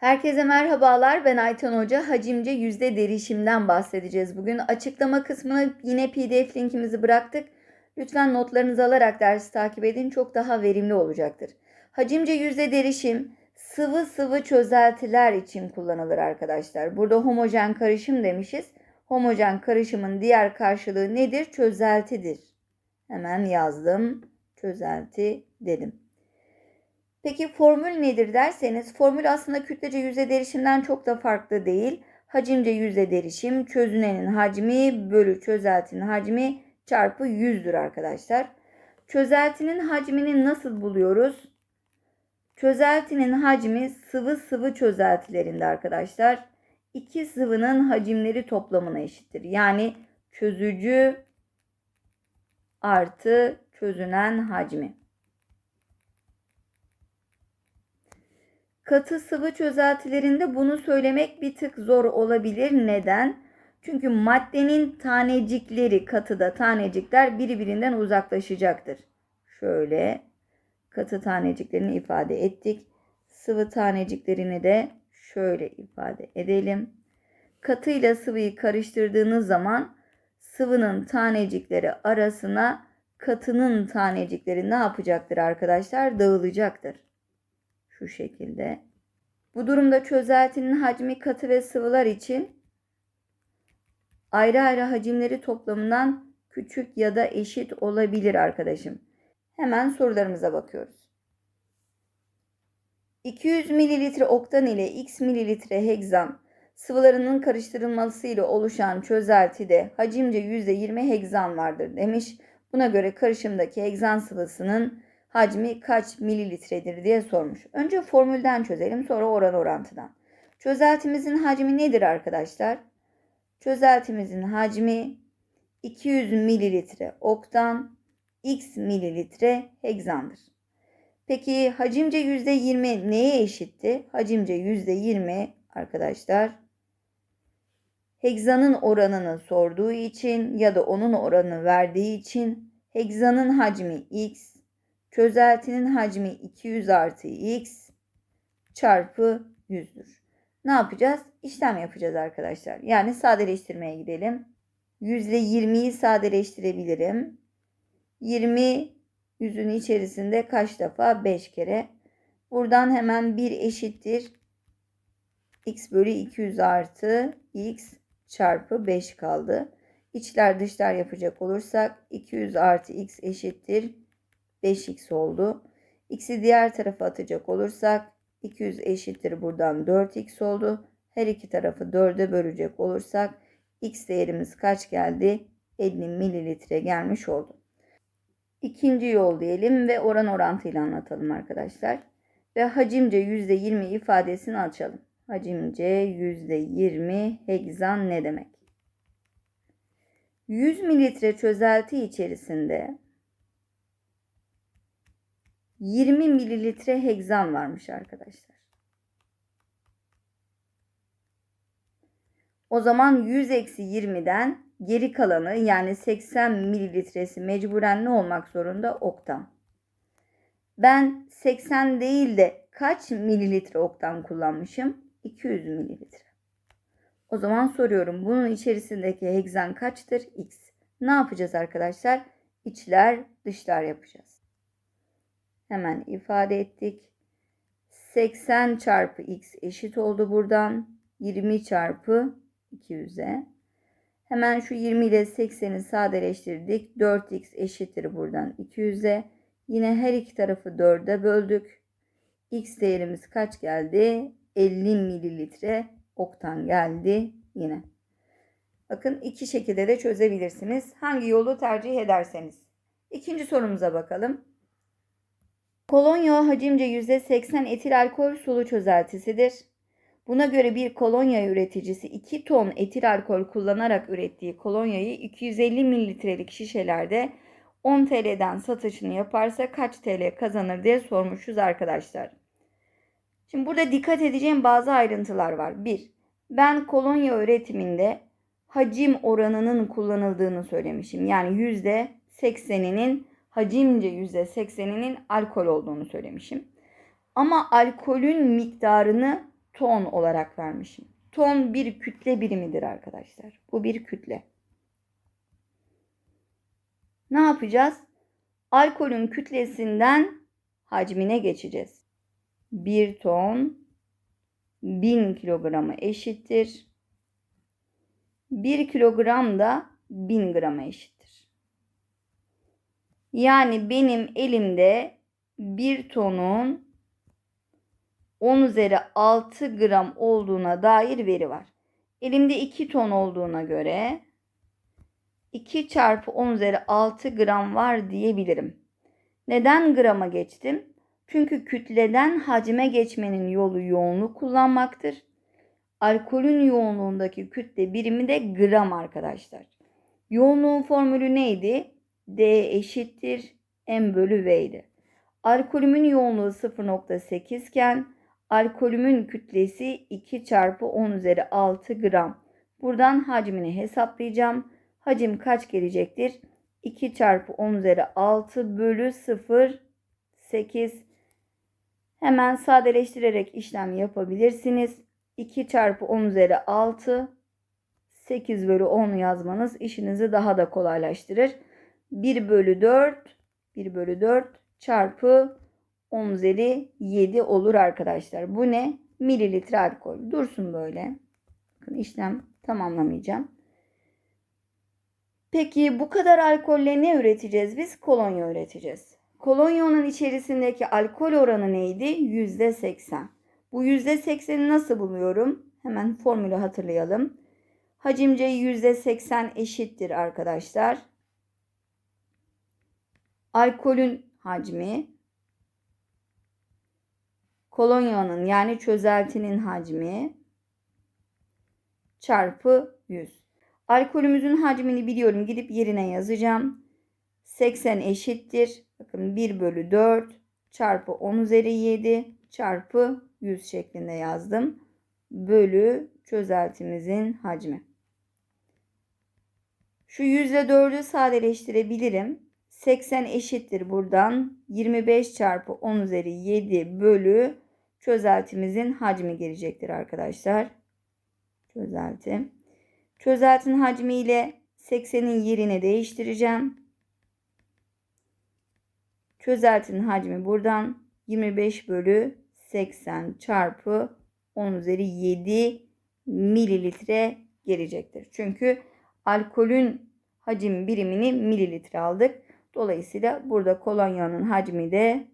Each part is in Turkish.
Herkese merhabalar. Ben Aytan Hoca. Hacimce yüzde derişimden bahsedeceğiz. Bugün açıklama kısmına yine PDF linkimizi bıraktık. Lütfen notlarınızı alarak dersi takip edin. Çok daha verimli olacaktır. Hacimce yüzde derişim sıvı sıvı çözeltiler için kullanılır arkadaşlar. Burada homojen karışım demişiz. Homojen karışımın diğer karşılığı nedir? Çözeltidir. Hemen yazdım. Çözelti dedim. Peki formül nedir derseniz formül aslında kütlece yüzde derişimden çok da farklı değil. Hacimce yüzde derişim çözünenin hacmi bölü çözeltinin hacmi çarpı 100'dür arkadaşlar. Çözeltinin hacmini nasıl buluyoruz? Çözeltinin hacmi sıvı sıvı çözeltilerinde arkadaşlar iki sıvının hacimleri toplamına eşittir. Yani çözücü artı çözünen hacmi. Katı sıvı çözeltilerinde bunu söylemek bir tık zor olabilir. Neden? Çünkü maddenin tanecikleri katıda tanecikler birbirinden uzaklaşacaktır. Şöyle katı taneciklerini ifade ettik. Sıvı taneciklerini de şöyle ifade edelim. Katı ile sıvıyı karıştırdığınız zaman sıvının tanecikleri arasına katının tanecikleri ne yapacaktır arkadaşlar? Dağılacaktır şu şekilde. Bu durumda çözeltinin hacmi katı ve sıvılar için ayrı ayrı hacimleri toplamından küçük ya da eşit olabilir arkadaşım. Hemen sorularımıza bakıyoruz. 200 mililitre oktan ile x mililitre hegzan sıvılarının karıştırılması ile oluşan çözeltide hacimce %20 hegzan vardır demiş. Buna göre karışımdaki hegzan sıvısının hacmi kaç mililitredir diye sormuş. Önce formülden çözelim sonra oran orantıdan. Çözeltimizin hacmi nedir arkadaşlar? Çözeltimizin hacmi 200 mililitre oktan x mililitre hegzandır. Peki hacimce %20 neye eşitti? Hacimce %20 arkadaşlar hegzanın oranını sorduğu için ya da onun oranını verdiği için hegzanın hacmi x Çözeltinin hacmi 200 artı x çarpı 100'dür. Ne yapacağız? İşlem yapacağız arkadaşlar. Yani sadeleştirmeye gidelim. %20'yi sadeleştirebilirim. 20 yüzün içerisinde kaç defa? 5 kere. Buradan hemen 1 eşittir. x bölü 200 artı x çarpı 5 kaldı. İçler dışlar yapacak olursak 200 artı x eşittir 5x oldu. X'i diğer tarafa atacak olursak 200 eşittir buradan 4x oldu. Her iki tarafı 4'e bölecek olursak x değerimiz kaç geldi? 50 mililitre gelmiş oldu. İkinci yol diyelim ve oran orantıyla anlatalım arkadaşlar. Ve hacimce %20 ifadesini açalım. Hacimce %20 hegzan ne demek? 100 mililitre çözelti içerisinde 20 mililitre hegzan varmış arkadaşlar. O zaman 100 eksi 20'den geri kalanı yani 80 mililitresi mecburen ne olmak zorunda? Oktan. Ben 80 değil de kaç mililitre oktan kullanmışım? 200 mililitre. O zaman soruyorum bunun içerisindeki hegzan kaçtır? X. Ne yapacağız arkadaşlar? İçler dışlar yapacağız. Hemen ifade ettik. 80 çarpı x eşit oldu buradan. 20 çarpı 200'e. Hemen şu 20 ile 80'i sadeleştirdik. 4x eşittir buradan 200'e. Yine her iki tarafı 4'e böldük. X değerimiz kaç geldi? 50 mililitre oktan geldi yine. Bakın iki şekilde de çözebilirsiniz. Hangi yolu tercih ederseniz. İkinci sorumuza bakalım. Kolonya hacimce %80 etil alkol sulu çözeltisidir. Buna göre bir kolonya üreticisi 2 ton etil alkol kullanarak ürettiği kolonyayı 250 mililitrelik şişelerde 10 TL'den satışını yaparsa kaç TL kazanır diye sormuşuz arkadaşlar. Şimdi burada dikkat edeceğim bazı ayrıntılar var. 1. Ben kolonya üretiminde hacim oranının kullanıldığını söylemişim. Yani %80'inin hacimce %80'inin alkol olduğunu söylemişim. Ama alkolün miktarını ton olarak vermişim. Ton bir kütle birimidir arkadaşlar. Bu bir kütle. Ne yapacağız? Alkolün kütlesinden hacmine geçeceğiz. 1 ton 1000 kilogramı eşittir. 1 kilogram da 1000 grama eşittir. Yani benim elimde 1 tonun 10 üzeri 6 gram olduğuna dair veri var. Elimde 2 ton olduğuna göre 2 çarpı 10 üzeri 6 gram var diyebilirim. Neden grama geçtim? Çünkü kütleden hacme geçmenin yolu yoğunluk kullanmaktır. Alkolün yoğunluğundaki kütle birimi de gram arkadaşlar. Yoğunluğun formülü neydi? D eşittir M bölü V idi. Alkolümün yoğunluğu 0.8 iken alkolümün kütlesi 2 çarpı 10 üzeri 6 gram. Buradan hacmini hesaplayacağım. Hacim kaç gelecektir? 2 çarpı 10 üzeri 6 bölü 0 8 Hemen sadeleştirerek işlem yapabilirsiniz. 2 çarpı 10 üzeri 6 8 bölü 10 yazmanız işinizi daha da kolaylaştırır. 1 bölü 4 1 bölü 4 çarpı 10 üzeri 7 olur arkadaşlar. Bu ne? Mililitre alkol. Dursun böyle. Bakın işlem tamamlamayacağım. Peki bu kadar alkolle ne üreteceğiz biz? Kolonya üreteceğiz. Kolonyonun içerisindeki alkol oranı neydi? %80. Bu %80'i nasıl buluyorum? Hemen formülü hatırlayalım. Hacimce %80 eşittir arkadaşlar. Alkolün hacmi kolonyonun yani çözeltinin hacmi çarpı 100. Alkolümüzün hacmini biliyorum. Gidip yerine yazacağım. 80 eşittir. Bakın 1 bölü 4 çarpı 10 üzeri 7 çarpı 100 şeklinde yazdım. Bölü çözeltimizin hacmi. Şu %4'ü sadeleştirebilirim. 80 eşittir buradan. 25 çarpı 10 üzeri 7 bölü çözeltimizin hacmi gelecektir arkadaşlar. Çözelti. Çözeltin hacmi ile 80'in yerini değiştireceğim. Çözeltinin hacmi buradan 25 bölü 80 çarpı 10 üzeri 7 mililitre gelecektir. Çünkü alkolün hacim birimini mililitre aldık. Dolayısıyla burada kolonyanın hacmi de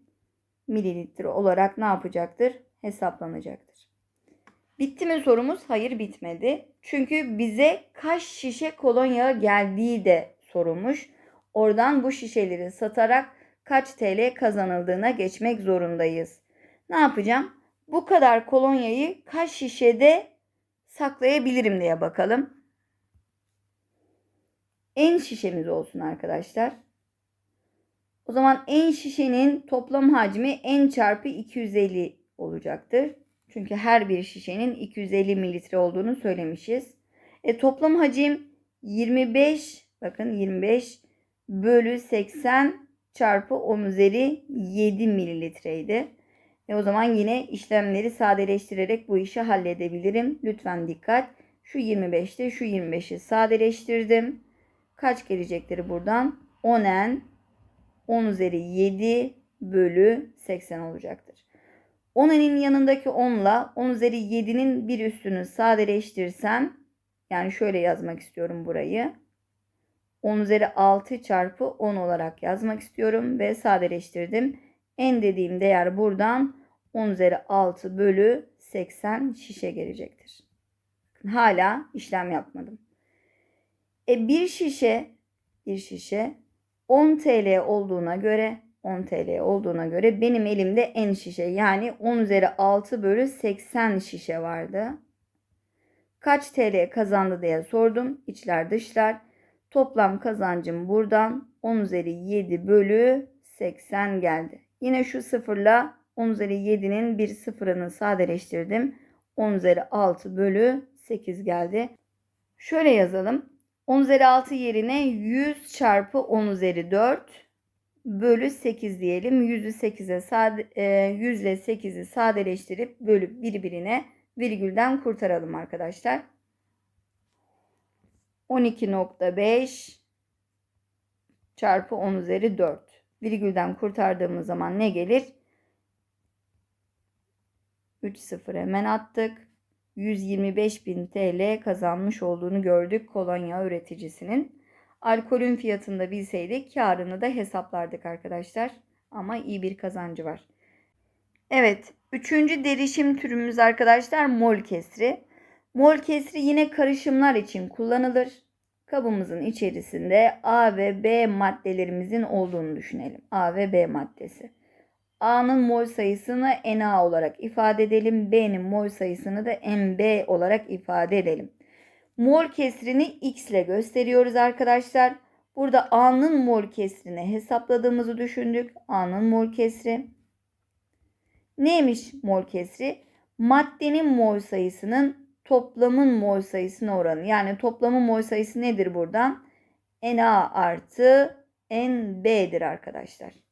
mililitre olarak ne yapacaktır? Hesaplanacaktır. Bitti mi sorumuz? Hayır bitmedi. Çünkü bize kaç şişe kolonya geldiği de sorulmuş. Oradan bu şişeleri satarak kaç TL kazanıldığına geçmek zorundayız. Ne yapacağım? Bu kadar kolonyayı kaç şişede saklayabilirim diye bakalım. En şişemiz olsun arkadaşlar. O zaman en şişenin toplam hacmi en çarpı 250 olacaktır. Çünkü her bir şişenin 250 mililitre olduğunu söylemişiz. E, toplam hacim 25 bakın 25 bölü 80 çarpı 10 üzeri 7 mililitreydi. E o zaman yine işlemleri sadeleştirerek bu işi halledebilirim. Lütfen dikkat. Şu 25'te şu 25'i sadeleştirdim. Kaç gelecektir buradan? 10n 10 üzeri 7 bölü 80 olacaktır. 10'nin yanındaki 10 ile 10 üzeri 7'nin bir üstünü sadeleştirsem yani şöyle yazmak istiyorum burayı. 10 üzeri 6 çarpı 10 olarak yazmak istiyorum ve sadeleştirdim. En dediğim değer buradan 10 üzeri 6 bölü 80 şişe gelecektir. Hala işlem yapmadım. E bir şişe bir şişe 10 TL olduğuna göre 10 TL olduğuna göre benim elimde en şişe yani 10 üzeri 6 bölü 80 şişe vardı. Kaç TL kazandı diye sordum. İçler dışlar. Toplam kazancım buradan 10 üzeri 7 bölü 80 geldi. Yine şu sıfırla 10 üzeri 7'nin bir sıfırını sadeleştirdim. 10 üzeri 6 bölü 8 geldi. Şöyle yazalım. 10 üzeri 6 yerine 100 çarpı 10 üzeri 4 bölü 8 diyelim. 100'ü 8'e sade, 100 ile 8'i sadeleştirip bölüp birbirine Virgülden kurtaralım arkadaşlar. 12.5 çarpı 10 üzeri 4. Virgülden kurtardığımız zaman ne gelir? 3 sıfır hemen attık. 125.000 TL kazanmış olduğunu gördük kolonya üreticisinin. Alkolün fiyatını da bilseydik karını da hesaplardık arkadaşlar. Ama iyi bir kazancı var. Evet, üçüncü derişim türümüz arkadaşlar mol kesri. Mol kesri yine karışımlar için kullanılır. Kabımızın içerisinde A ve B maddelerimizin olduğunu düşünelim. A ve B maddesi. A'nın mol sayısını Na olarak ifade edelim. B'nin mol sayısını da Mb olarak ifade edelim. Mol kesrini X ile gösteriyoruz arkadaşlar. Burada A'nın mol kesrini hesapladığımızı düşündük. A'nın mol kesri. Neymiş mol kesri? Maddenin mol sayısının toplamın mol sayısına oranı. Yani toplamın mol sayısı nedir buradan? Na artı Nb'dir arkadaşlar.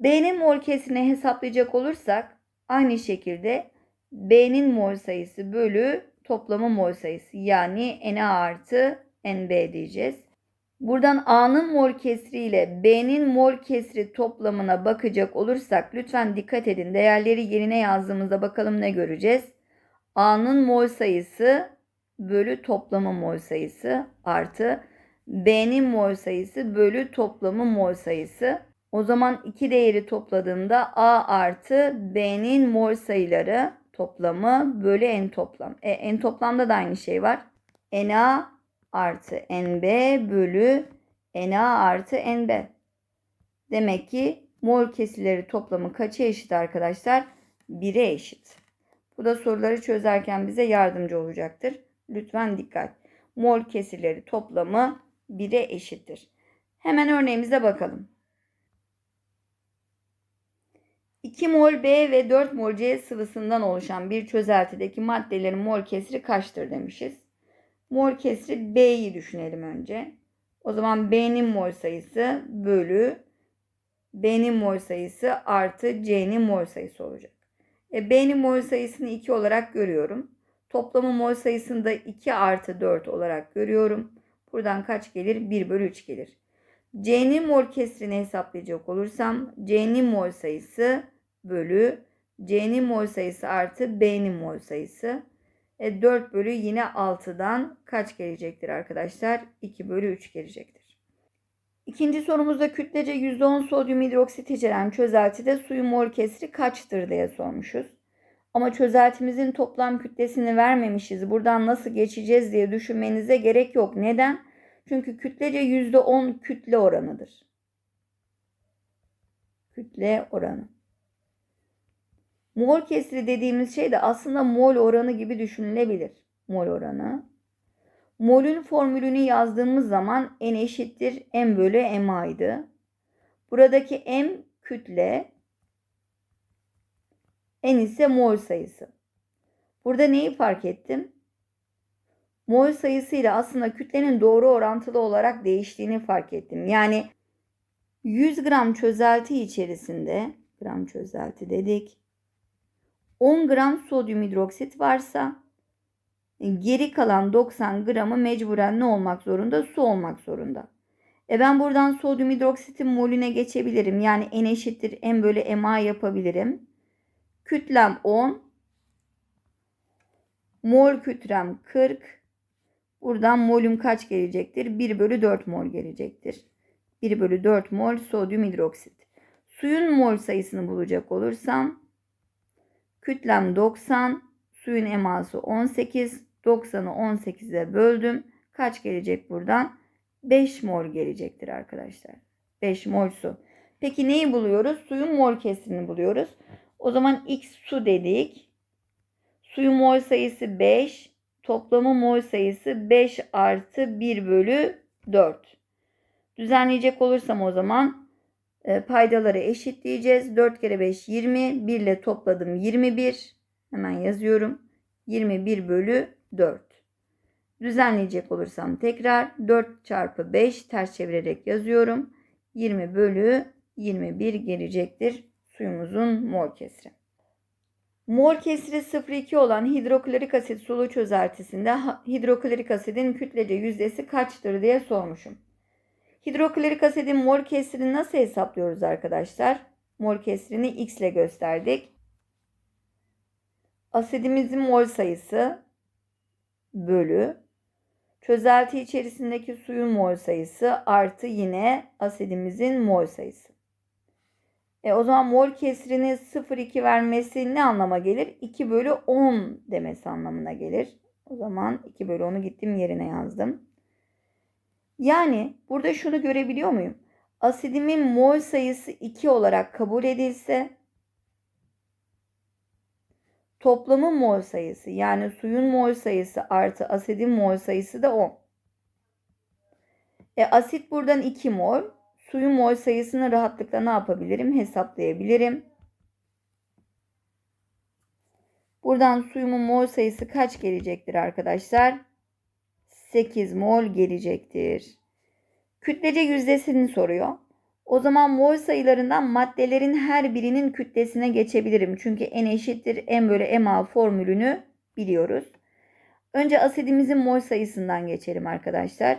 B'nin mol kesrini hesaplayacak olursak aynı şekilde B'nin mol sayısı bölü toplamı mol sayısı yani Na artı Nb diyeceğiz. Buradan A'nın mol kesri ile B'nin mol kesri toplamına bakacak olursak lütfen dikkat edin. Değerleri yerine yazdığımızda bakalım ne göreceğiz. A'nın mol sayısı bölü toplamı mol sayısı artı B'nin mol sayısı bölü toplamı mol sayısı. O zaman iki değeri topladığımda A artı B'nin mol sayıları toplamı bölü N toplam. E, N toplamda da aynı şey var. Na artı NB bölü Na artı NB. Demek ki mol kesileri toplamı kaça eşit arkadaşlar? 1'e eşit. Bu da soruları çözerken bize yardımcı olacaktır. Lütfen dikkat. Mol kesileri toplamı 1'e eşittir. Hemen örneğimize bakalım. 2 mol B ve 4 mol C sıvısından oluşan bir çözeltideki maddelerin mol kesri kaçtır demişiz. Mol kesri B'yi düşünelim önce. O zaman B'nin mol sayısı bölü B'nin mol sayısı artı C'nin mol sayısı olacak. E, B'nin mol sayısını 2 olarak görüyorum. Toplamı mol sayısını da 2 artı 4 olarak görüyorum. Buradan kaç gelir? 1 bölü 3 gelir. C'nin mol kesrini hesaplayacak olursam C'nin mol sayısı bölü C'nin mol sayısı artı B'nin mol sayısı. E 4 bölü yine 6'dan kaç gelecektir arkadaşlar? 2 bölü 3 gelecektir. İkinci sorumuzda kütlece %10 sodyum hidroksit içeren çözeltide suyun mol kesri kaçtır diye sormuşuz. Ama çözeltimizin toplam kütlesini vermemişiz. Buradan nasıl geçeceğiz diye düşünmenize gerek yok. Neden? Çünkü kütlece %10 kütle oranıdır. Kütle oranı. Mol kesri dediğimiz şey de aslında mol oranı gibi düşünülebilir. Mol oranı. Mol'ün formülünü yazdığımız zaman n eşittir m bölü ma'ydı. Buradaki m kütle, n ise mol sayısı. Burada neyi fark ettim? Mol sayısıyla aslında kütlenin doğru orantılı olarak değiştiğini fark ettim. Yani 100 gram çözelti içerisinde gram çözelti dedik. 10 gram sodyum hidroksit varsa geri kalan 90 gramı mecburen ne olmak zorunda? Su olmak zorunda. E ben buradan sodyum hidroksitin molüne geçebilirim. Yani N eşittir M bölü MA yapabilirim. Kütlem 10. Mol kütlem 40. Buradan molüm kaç gelecektir? 1 bölü 4 mol gelecektir. 1 bölü 4 mol sodyum hidroksit. Suyun mol sayısını bulacak olursam kütlem 90, suyun eması 18, 90'ı 18'e böldüm. Kaç gelecek buradan? 5 mol gelecektir arkadaşlar. 5 mol su. Peki neyi buluyoruz? Suyun mol kesrini buluyoruz. O zaman x su dedik. Suyun mol sayısı 5. Toplamı mol sayısı 5 artı 1 bölü 4. Düzenleyecek olursam o zaman paydaları eşitleyeceğiz. 4 kere 5 20. 1 ile topladım 21. Hemen yazıyorum. 21 bölü 4. Düzenleyecek olursam tekrar 4 çarpı 5 ters çevirerek yazıyorum. 20 bölü 21 gelecektir suyumuzun mol kesri. Mol kesri 0,2 olan hidroklorik asit sulu çözeltisinde hidroklorik asidin kütlece yüzdesi kaçtır diye sormuşum. Hidroklorik asidin mol kesrini nasıl hesaplıyoruz arkadaşlar? Mol kesrini x ile gösterdik. Asidimizin mol sayısı bölü çözelti içerisindeki suyun mol sayısı artı yine asidimizin mol sayısı. E, o zaman mol kesrini 0,2 vermesi ne anlama gelir? 2 bölü 10 demesi anlamına gelir. O zaman 2 bölü 10'u gittim yerine yazdım. Yani burada şunu görebiliyor muyum? Asidimin mol sayısı 2 olarak kabul edilse toplamın mol sayısı yani suyun mol sayısı artı asidin mol sayısı da 10. E, asit buradan 2 mol. Suyun mol sayısını rahatlıkla ne yapabilirim? Hesaplayabilirim. Buradan suyumun mol sayısı kaç gelecektir arkadaşlar? 8 mol gelecektir. Kütlece yüzdesini soruyor. O zaman mol sayılarından maddelerin her birinin kütlesine geçebilirim. Çünkü n eşittir m bölü m formülünü biliyoruz. Önce asidimizin mol sayısından geçelim arkadaşlar.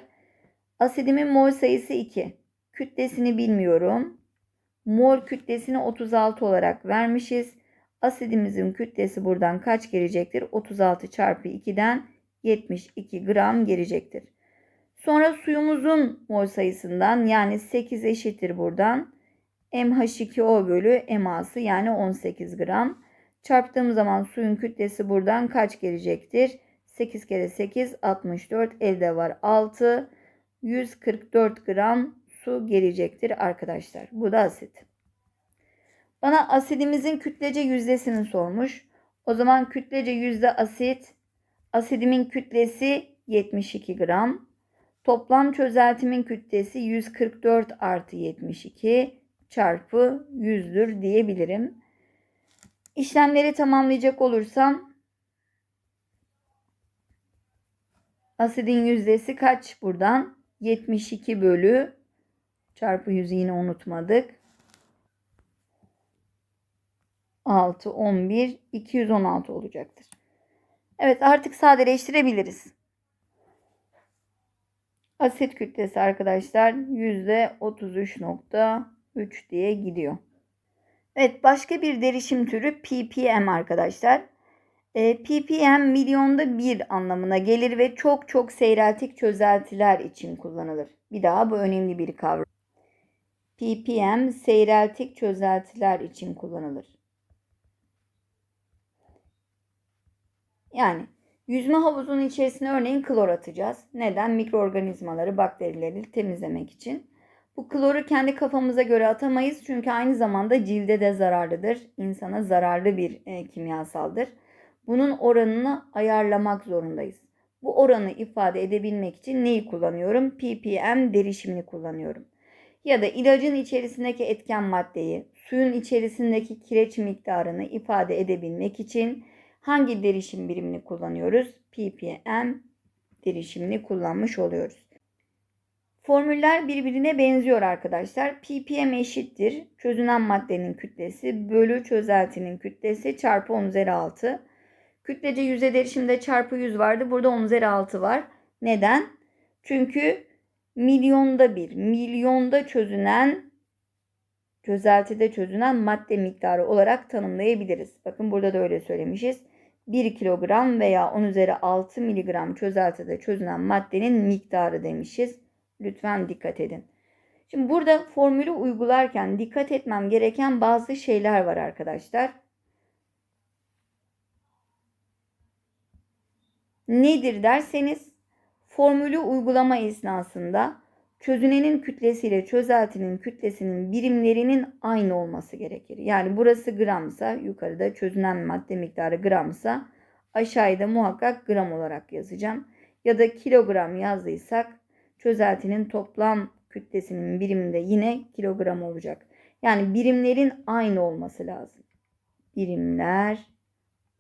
Asidimin mol sayısı 2. Kütlesini bilmiyorum. Mol kütlesini 36 olarak vermişiz. Asidimizin kütlesi buradan kaç gelecektir? 36 çarpı 2'den 72 gram gelecektir. Sonra suyumuzun mol sayısından yani 8 eşittir buradan. MH2O bölü MA'sı yani 18 gram. Çarptığım zaman suyun kütlesi buradan kaç gelecektir? 8 kere 8 64 elde var 6. 144 gram su gelecektir arkadaşlar. Bu da asit. Bana asidimizin kütlece yüzdesini sormuş. O zaman kütlece yüzde asit. Asidimin kütlesi 72 gram. Toplam çözeltimin kütlesi 144 artı 72 çarpı 100'dür diyebilirim. İşlemleri tamamlayacak olursam asidin yüzdesi kaç buradan? 72 bölü çarpı 100'ü yine unutmadık. 6, 11, 216 olacaktır. Evet artık sadeleştirebiliriz. Asit kütlesi arkadaşlar %33.3 diye gidiyor. Evet başka bir derişim türü ppm arkadaşlar. E, ppm milyonda bir anlamına gelir ve çok çok seyreltik çözeltiler için kullanılır. Bir daha bu önemli bir kavram. ppm seyreltik çözeltiler için kullanılır. Yani yüzme havuzunun içerisine örneğin klor atacağız. Neden? Mikroorganizmaları, bakterileri temizlemek için. Bu kloru kendi kafamıza göre atamayız çünkü aynı zamanda cilde de zararlıdır. İnsana zararlı bir e, kimyasaldır. Bunun oranını ayarlamak zorundayız. Bu oranı ifade edebilmek için neyi kullanıyorum? ppm derişimini kullanıyorum. Ya da ilacın içerisindeki etken maddeyi, suyun içerisindeki kireç miktarını ifade edebilmek için hangi derişim birimini kullanıyoruz? ppm derişimini kullanmış oluyoruz. Formüller birbirine benziyor arkadaşlar. ppm eşittir çözünen maddenin kütlesi bölü çözeltinin kütlesi çarpı 10 üzeri 6. Kütlece yüzey derişimde çarpı 100 vardı. Burada 10 üzeri 6 var. Neden? Çünkü milyonda bir, milyonda çözünen çözeltide çözünen madde miktarı olarak tanımlayabiliriz. Bakın burada da öyle söylemişiz. 1 kilogram veya 10 üzeri 6 miligram çözeltide çözünen maddenin miktarı demişiz. Lütfen dikkat edin. Şimdi burada formülü uygularken dikkat etmem gereken bazı şeyler var arkadaşlar. Nedir derseniz formülü uygulama esnasında çözünenin kütlesiyle çözeltinin kütlesinin birimlerinin aynı olması gerekir. Yani burası gramsa yukarıda çözünen madde miktarı gramsa aşağıda muhakkak gram olarak yazacağım. Ya da kilogram yazdıysak çözeltinin toplam kütlesinin biriminde yine kilogram olacak. Yani birimlerin aynı olması lazım. Birimler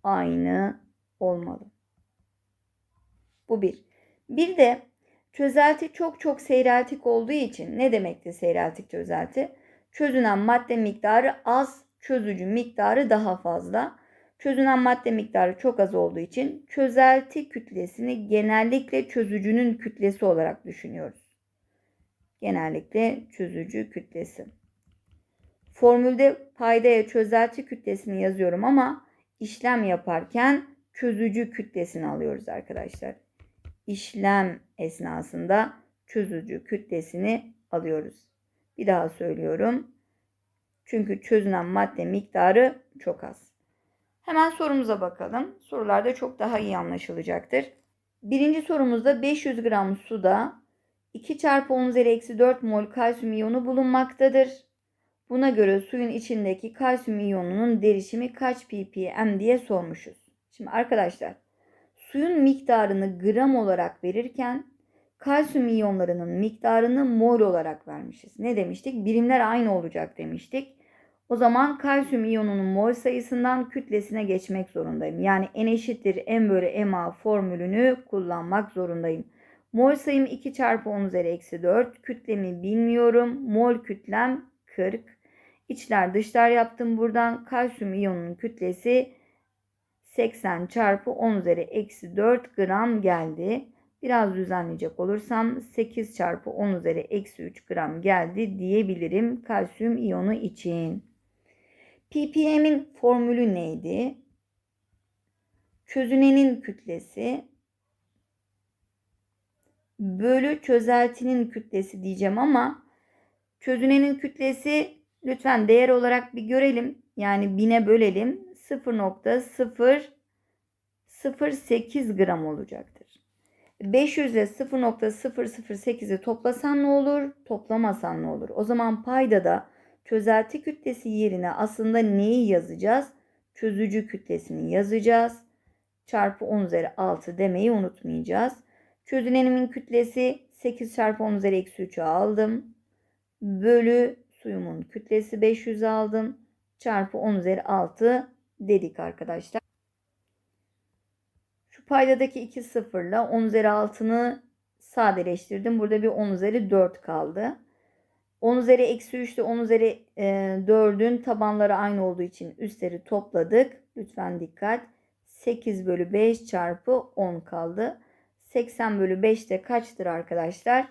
aynı olmalı. Bu bir. Bir de çözelti çok çok seyreltik olduğu için ne demekti seyreltik çözelti? Çözünen madde miktarı az, çözücü miktarı daha fazla. Çözünen madde miktarı çok az olduğu için çözelti kütlesini genellikle çözücünün kütlesi olarak düşünüyoruz. Genellikle çözücü kütlesi. Formülde paydaya çözelti kütlesini yazıyorum ama işlem yaparken çözücü kütlesini alıyoruz arkadaşlar. İşlem esnasında çözücü kütlesini alıyoruz. Bir daha söylüyorum. Çünkü çözünen madde miktarı çok az. Hemen sorumuza bakalım. Sorularda çok daha iyi anlaşılacaktır. Birinci sorumuzda 500 gram suda 2 çarpı 10 üzeri eksi 4 mol kalsiyum iyonu bulunmaktadır. Buna göre suyun içindeki kalsiyum iyonunun derişimi kaç ppm diye sormuşuz. Şimdi arkadaşlar suyun miktarını gram olarak verirken kalsiyum iyonlarının miktarını mol olarak vermişiz. Ne demiştik? Birimler aynı olacak demiştik. O zaman kalsiyum iyonunun mol sayısından kütlesine geçmek zorundayım. Yani n eşittir m bölü ma formülünü kullanmak zorundayım. Mol sayım 2 çarpı 10 üzeri eksi 4. Kütlemi bilmiyorum. Mol kütlem 40. İçler dışlar yaptım buradan. Kalsiyum iyonunun kütlesi 80 çarpı 10 üzeri eksi 4 gram geldi. Biraz düzenleyecek olursam 8 çarpı 10 üzeri eksi 3 gram geldi diyebilirim kalsiyum iyonu için. ppm'in formülü neydi? Çözünenin kütlesi bölü çözeltinin kütlesi diyeceğim ama çözünenin kütlesi lütfen değer olarak bir görelim. Yani bine bölelim. 0.008 gram olacaktır. 500 ile 0.008'i toplasan ne olur? Toplamasan ne olur? O zaman payda da çözelti kütlesi yerine aslında neyi yazacağız? Çözücü kütlesini yazacağız. Çarpı 10 üzeri 6 demeyi unutmayacağız. Çözünenimin kütlesi 8 çarpı 10 üzeri eksi 3'ü aldım. Bölü suyumun kütlesi 500 aldım. Çarpı 10 üzeri 6 dedik arkadaşlar. Şu paydadaki 2 sıfırla 10 üzeri 6'nı sadeleştirdim. Burada bir 10 üzeri 4 kaldı. 10 üzeri eksi 3 ile 10 üzeri e, 4'ün tabanları aynı olduğu için üstleri topladık. Lütfen dikkat. 8 bölü 5 çarpı 10 kaldı. 80 bölü 5 de kaçtır arkadaşlar?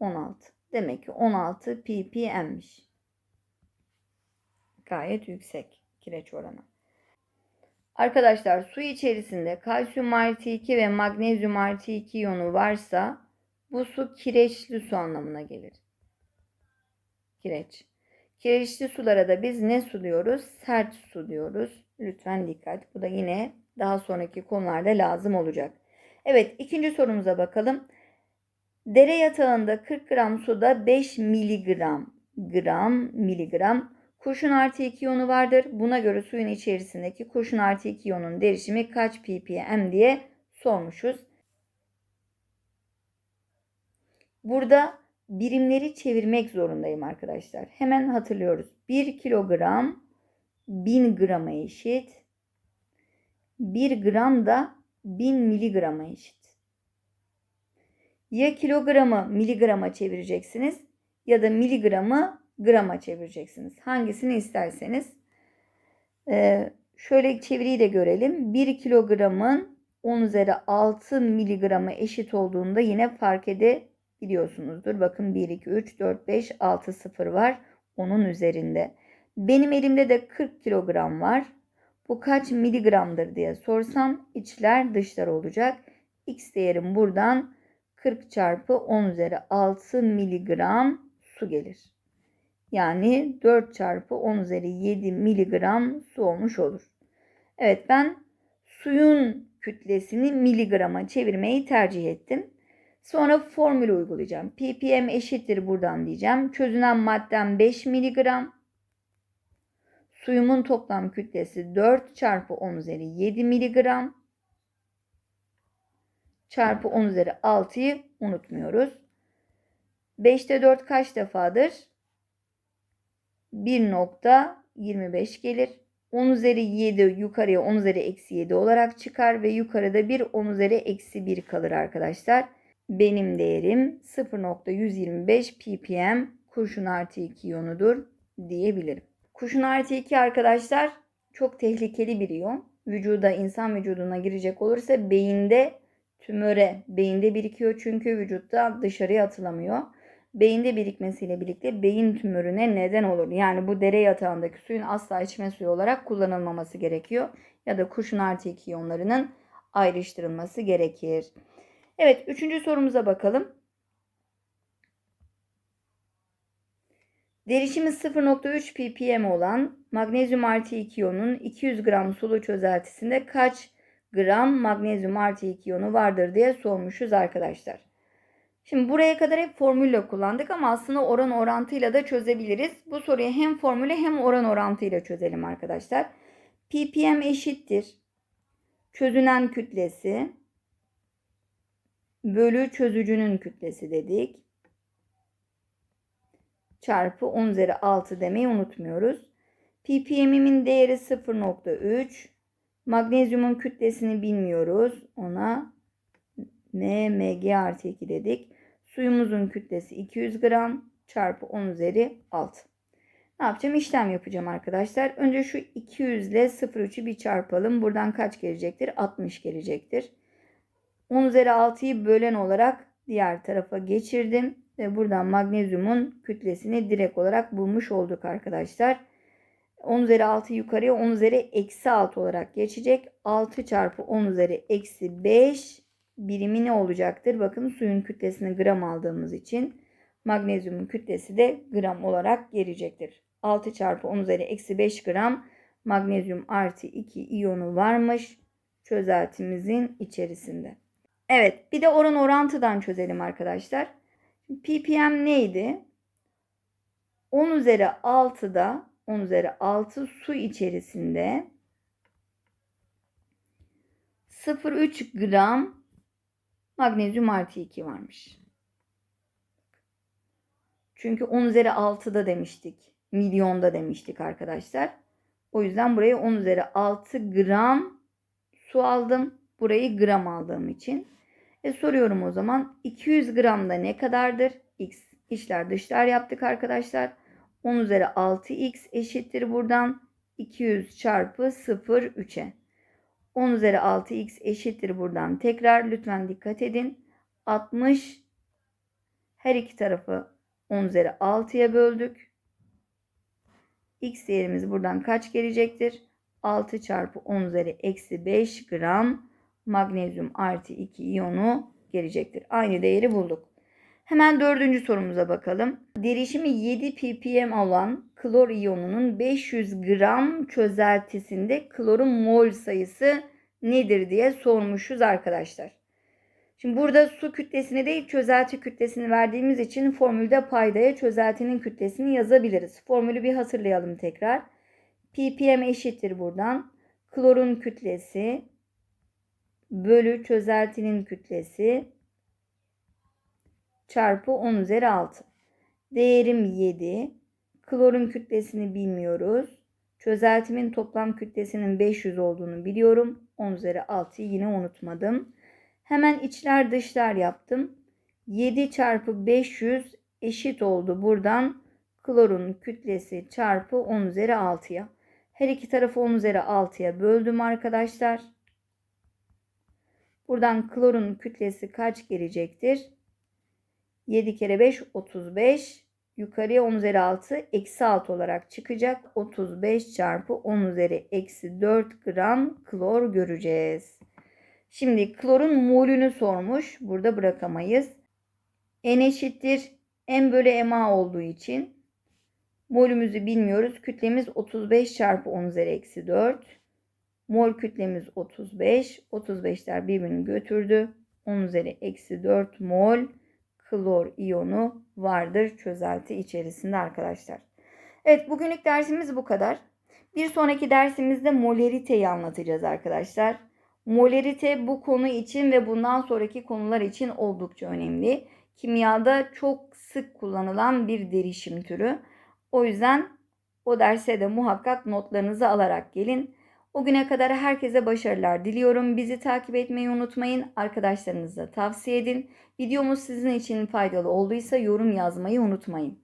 16. Demek ki 16 ppm'miş. Gayet yüksek kireç oranı. Arkadaşlar su içerisinde kalsiyum artı 2 ve magnezyum artı 2 iyonu varsa bu su kireçli su anlamına gelir. Kireç. Kireçli sulara da biz ne su diyoruz? Sert su diyoruz. Lütfen dikkat. Bu da yine daha sonraki konularda lazım olacak. Evet ikinci sorumuza bakalım. Dere yatağında 40 gram suda 5 miligram gram miligram kurşun artı 2 iyonu vardır. Buna göre suyun içerisindeki kurşun artı 2 iyonun derişimi kaç ppm diye sormuşuz. Burada birimleri çevirmek zorundayım arkadaşlar. Hemen hatırlıyoruz. 1 kilogram 1000 grama eşit. 1 gram da 1000 miligrama eşit. Ya kilogramı miligrama çevireceksiniz ya da miligramı grama çevireceksiniz. Hangisini isterseniz. Ee, şöyle çeviriyi de görelim. 1 kilogramın 10 üzeri 6 miligrama eşit olduğunda yine fark edebiliyorsunuzdur. Bakın 1, 2, 3, 4, 5, 6 sıfır var. Onun üzerinde. Benim elimde de 40 kilogram var. Bu kaç miligramdır diye sorsam içler dışlar olacak. X değerim buradan 40 çarpı 10 üzeri 6 miligram su gelir. Yani 4 çarpı 10 üzeri 7 miligram su olmuş olur. Evet ben suyun kütlesini miligrama çevirmeyi tercih ettim. Sonra formülü uygulayacağım. ppm eşittir buradan diyeceğim. Çözünen maddem 5 miligram. Suyumun toplam kütlesi 4 çarpı 10 üzeri 7 miligram çarpı 10 üzeri 6'yı unutmuyoruz. 5'te 4 kaç defadır? 1.25 gelir. 10 üzeri 7 yukarıya 10 üzeri eksi 7 olarak çıkar ve yukarıda bir 10 üzeri eksi 1 kalır arkadaşlar. Benim değerim 0.125 ppm kurşun artı 2 iyonudur diyebilirim. Kurşun artı 2 arkadaşlar çok tehlikeli bir iyon. Vücuda, insan vücuduna girecek olursa beyinde tümöre, beyinde birikiyor çünkü vücutta dışarıya atılamıyor. Beyinde birikmesiyle birlikte beyin tümörüne neden olur. Yani bu dere yatağındaki suyun asla içme suyu olarak kullanılmaması gerekiyor. Ya da kurşun artı 2 iyonlarının ayrıştırılması gerekir. Evet, üçüncü sorumuza bakalım. Derişimi 0.3 ppm olan magnezyum artı 2 iyonun 200 gram sulu çözeltisinde kaç gram magnezyum artı 2 iyonu vardır diye sormuşuz arkadaşlar. Şimdi buraya kadar hep formülle kullandık ama aslında oran orantıyla da çözebiliriz. Bu soruyu hem formüle hem oran orantıyla çözelim arkadaşlar. ppm eşittir. Çözünen kütlesi bölü çözücünün kütlesi dedik. Çarpı 10 üzeri 6 demeyi unutmuyoruz. ppm'imin değeri 0.3. Magnezyumun kütlesini bilmiyoruz. Ona mmg artı 2 dedik. Suyumuzun kütlesi 200 gram çarpı 10 üzeri 6. Ne yapacağım? İşlem yapacağım arkadaşlar. Önce şu 200 ile 0,3'ü bir çarpalım. Buradan kaç gelecektir? 60 gelecektir. 10 üzeri 6'yı bölen olarak diğer tarafa geçirdim. Ve buradan magnezyumun kütlesini direkt olarak bulmuş olduk arkadaşlar. 10 üzeri 6 yukarıya 10 üzeri eksi 6 olarak geçecek. 6 çarpı 10 üzeri eksi 5 birimi ne olacaktır? Bakın suyun kütlesini gram aldığımız için magnezyumun kütlesi de gram olarak gelecektir. 6 çarpı 10 üzeri eksi 5 gram magnezyum artı 2 iyonu varmış çözeltimizin içerisinde. Evet bir de oran orantıdan çözelim arkadaşlar. ppm neydi? 10 üzeri 6'da 10 üzeri 6 su içerisinde 0,3 gram magnezyum artı 2 varmış. Çünkü 10 üzeri 6'da demiştik. Milyonda demiştik arkadaşlar. O yüzden buraya 10 üzeri 6 gram su aldım. Burayı gram aldığım için. E soruyorum o zaman 200 gramda ne kadardır? X içler dışlar yaptık arkadaşlar. 10 üzeri 6x eşittir buradan 200 çarpı 0,3'e. 10 üzeri 6x eşittir buradan. Tekrar lütfen dikkat edin. 60 her iki tarafı 10 üzeri 6'ya böldük. X değerimiz buradan kaç gelecektir? 6 çarpı 10 üzeri eksi 5 gram magnezyum artı 2 iyonu gelecektir. Aynı değeri bulduk. Hemen dördüncü sorumuza bakalım. Derişimi 7 ppm olan klor iyonunun 500 gram çözeltisinde klorun mol sayısı nedir diye sormuşuz arkadaşlar. Şimdi burada su kütlesini değil çözelti kütlesini verdiğimiz için formülde paydaya çözeltinin kütlesini yazabiliriz. Formülü bir hatırlayalım tekrar. ppm eşittir buradan. Klorun kütlesi bölü çözeltinin kütlesi çarpı 10 üzeri 6. Değerim 7. Klorun kütlesini bilmiyoruz. Çözeltimin toplam kütlesinin 500 olduğunu biliyorum. 10 üzeri 6'yı yine unutmadım. Hemen içler dışlar yaptım. 7 çarpı 500 eşit oldu buradan. Klorun kütlesi çarpı 10 üzeri 6'ya. Her iki tarafı 10 üzeri 6'ya böldüm arkadaşlar. Buradan klorun kütlesi kaç gelecektir? 7 kere 5 35. Yukarıya 10 üzeri 6 eksi 6 olarak çıkacak. 35 çarpı 10 üzeri eksi 4 gram klor göreceğiz. Şimdi klorun molünü sormuş. Burada bırakamayız. N eşittir M bölü MA olduğu için molümüzü bilmiyoruz. Kütlemiz 35 çarpı 10 üzeri eksi 4. Mol kütlemiz 35. 35'ler birbirini götürdü. 10 üzeri eksi 4 mol klor iyonu vardır çözelti içerisinde arkadaşlar. Evet bugünlük dersimiz bu kadar. Bir sonraki dersimizde molariteyi anlatacağız arkadaşlar. Molarite bu konu için ve bundan sonraki konular için oldukça önemli. Kimyada çok sık kullanılan bir derişim türü. O yüzden o derse de muhakkak notlarınızı alarak gelin. O güne kadar herkese başarılar diliyorum. Bizi takip etmeyi unutmayın. Arkadaşlarınıza tavsiye edin. Videomuz sizin için faydalı olduysa yorum yazmayı unutmayın.